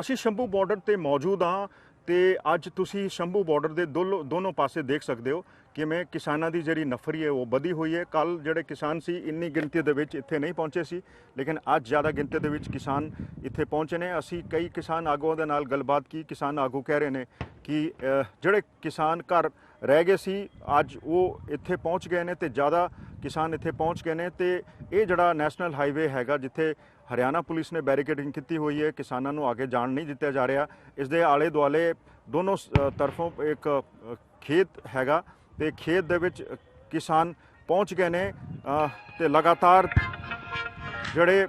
ਅਸੀਂ ਸ਼ੰਭੂ ਬਾਰਡਰ ਤੇ ਮੌਜੂਦ ਹਾਂ ਤੇ ਅੱਜ ਤੁਸੀਂ ਸ਼ੰਭੂ ਬਾਰਡਰ ਦੇ ਦੋਨੋਂ ਦੋਨੋਂ ਪਾਸੇ ਦੇਖ ਸਕਦੇ ਹੋ ਕਿਵੇਂ ਕਿਸਾਨਾਂ ਦੀ ਜਿਹੜੀ ਨਫਰੀ ਹੈ ਉਹ ਵਧੀ ਹੋਈ ਹੈ। ਕੱਲ ਜਿਹੜੇ ਕਿਸਾਨ ਸੀ, ਇੰਨੀ ਗਿਣਤੀ ਦੇ ਵਿੱਚ ਇੱਥੇ ਨਹੀਂ ਪਹੁੰਚੇ ਸੀ, ਲੇਕਿਨ ਅੱਜ ਜ਼ਿਆਦਾ ਗਿਣਤੀ ਦੇ ਵਿੱਚ ਕਿਸਾਨ ਇੱਥੇ ਪਹੁੰਚੇ ਨੇ। ਅਸੀਂ ਕਈ ਕਿਸਾਨ ਆਗੂਆਂ ਦੇ ਨਾਲ ਗੱਲਬਾਤ ਕੀ, ਕਿਸਾਨ ਆਗੂ ਕਹਿ ਰਹੇ ਨੇ ਕਿ ਜਿਹੜੇ ਕਿਸਾਨ ਘਰ ਰਹਿ ਗਏ ਸੀ, ਅੱਜ ਉਹ ਇੱਥੇ ਪਹੁੰਚ ਗਏ ਨੇ ਤੇ ਜ਼ਿਆਦਾ ਕਿਸਾਨ ਇੱਥੇ ਪਹੁੰਚ ਗਏ ਨੇ ਤੇ ਇਹ ਜਿਹੜਾ ਨੈਸ਼ਨਲ ਹਾਈਵੇ ਹੈਗਾ ਜਿੱਥੇ ਹਰਿਆਣਾ ਪੁਲਿਸ ਨੇ ਬੈਰੀਕੇਡਿੰਗ ਕੀਤੀ ਹੋਈ ਹੈ ਕਿਸਾਨਾਂ ਨੂੰ ਅੱਗੇ ਜਾਣ ਨਹੀਂ ਦਿੱਤਾ ਜਾ ਰਿਹਾ। ਇਸ ਦੇ ਆਲੇ ਦੁਆਲੇ ਦੋਨੋਂ ਸ- ਤਰਫੋਂ ਇੱਕ ਖੇਤ ਹੈਗਾ ਤੇ ਖੇਤ ਦੇ ਵਿੱਚ ਕਿਸਾਨ ਪਹੁੰਚ ਗਏ ਨੇ ਅ, ਤੇ ਲਗਾਤਾਰ ਜਿਹੜੇ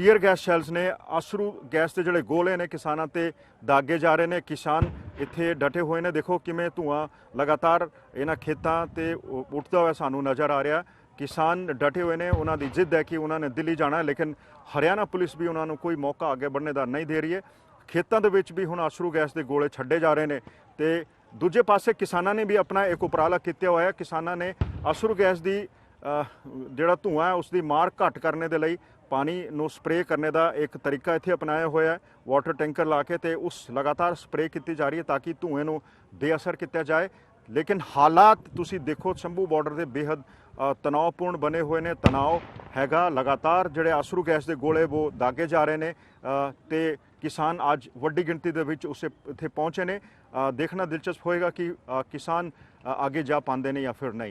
ਟੀਅਰ ਗੈਸ ਸ਼ੈਲਸ ਨੇ ਅਸਰੂ ਗੈਸ ਦੇ ਜਿਹੜੇ ਗੋਲੇ ਨੇ ਕਿਸਾਨਾਂ ਤੇ ਦਾਗੇ ਜਾ ਰਹੇ ਨੇ। ਕਿਸਾਨ ਇੱਥੇ ਡਟੇ ਹੋਏ ਨੇ। ਦੇਖੋ ਕਿਵੇਂ ਧੂਆਂ ਲਗਾਤਾਰ ਇਹਨਾਂ ਖੇਤਾਂ ਤੇ ਉ- ਉੱਠਦਾ ਹੋਇਆ ਸਾਨੂੰ ਨਜ਼ਰ ਆ ਰਿਹਾ। ਕਿਸਾਨ ਡਟੇ ਹੋਏ ਨੇ। ਉਹਨਾਂ ਦੀ ਜਿੱਦ ਹੈ ਕਿ ਉਹਨਾਂ ਨੇ ਦਿੱਲੀ ਜਾਣਾ ਲੇਕਿਨ ਹਰਿਆਣਾ ਪੁਲਿਸ ਵੀ ਉਹਨਾਂ ਨੂੰ ਕੋਈ ਮੌਕਾ ਅੱਗੇ ਵਧਣ ਦਾ ਨਹੀਂ ਦੇ ਰਹੀ ਹੈ। ਖੇਤਾਂ ਦੇ ਵਿੱਚ ਵੀ ਹੁਣ ਅਸਰੂ ਗੈਸ ਦੇ ਗੋਲੇ ਛੱਡੇ ਜਾ ਰਹੇ ਨੇ ਤੇ ਦੂਜੇ ਪਾਸੇ ਕਿਸਾਨਾਂ ਨੇ ਵੀ ਆਪਣਾ ਇੱਕ ਉਪਰਾਲਾ ਕੀਤਾ ਹੋਇਆ ਹੈ। ਕਿਸਾਨਾਂ ਨੇ ਅਸਰੂ ਗੈਸ ਦੀ ਜਿਹੜਾ ਧੂਆਂ ਹੈ ਉਸ ਦੀ ਮਾਰ ਘੱਟ ਕਰਨੇ ਦੇ ਲਈ ਪਾਣੀ ਨੂੰ ਸਪਰੇਅ ਕਰਨੇ ਦਾ ਇੱਕ ਤਰੀਕਾ ਇੱਥੇ ਅਪਣਾਇਆ ਹੋਇਆ ਹੈ। ਵਾਟਰ ਟੈਂਕਰ ਲਾ ਕੇ ਤੇ ਉਸ ਲਗਾਤਾਰ ਸਪਰੇਅ ਕੀਤੀ ਜਾ ਰਹੀ ਹੈ ਤਾਂ ਕਿ ਧੂਏ ਨੂੰ ਬੇਅਸਰ ਕੀਤਾ ਜਾਏ। ਲੇਕਿਨ ਹਾਲਾਤ ਤੁਸੀਂ ਦੇਖੋ ਸ਼ੰਭੂ ਬਾਰਡਰ ਦੇ ਬੇਹੱਦ ਅ, ਤਣਾਅਪੂਰਨ ਬਣੇ ਹੋਏ ਨੇ। ਤਣਾਅ ਹੈਗਾ ਲਗਾਤਾਰ ਜਿਹੜੇ ਆਸਰੂ ਗੈਸ ਦੇ ਗੋਲੇ ਉਹ ਦਾਗੇ ਜਾ ਰਹੇ ਨੇ ਅ, ਤੇ ਕਿਸਾਨ ਅੱਜ ਵੱਡੀ ਗਿਣਤੀ ਦੇ ਵਿੱਚ ਉਸੇ ਇੱਥੇ ਪਹੁੰਚੇ ਨੇ। ਦੇਖਣਾ ਦਿਲਚਸਪ ਹੋਏਗਾ ਕਿ ਕਿਸਾਨ ਅੱਗੇ ਜਾ ਪਾਉਂਦੇ ਨੇ ਜਾਂ ਫਿਰ ਨਹੀਂ।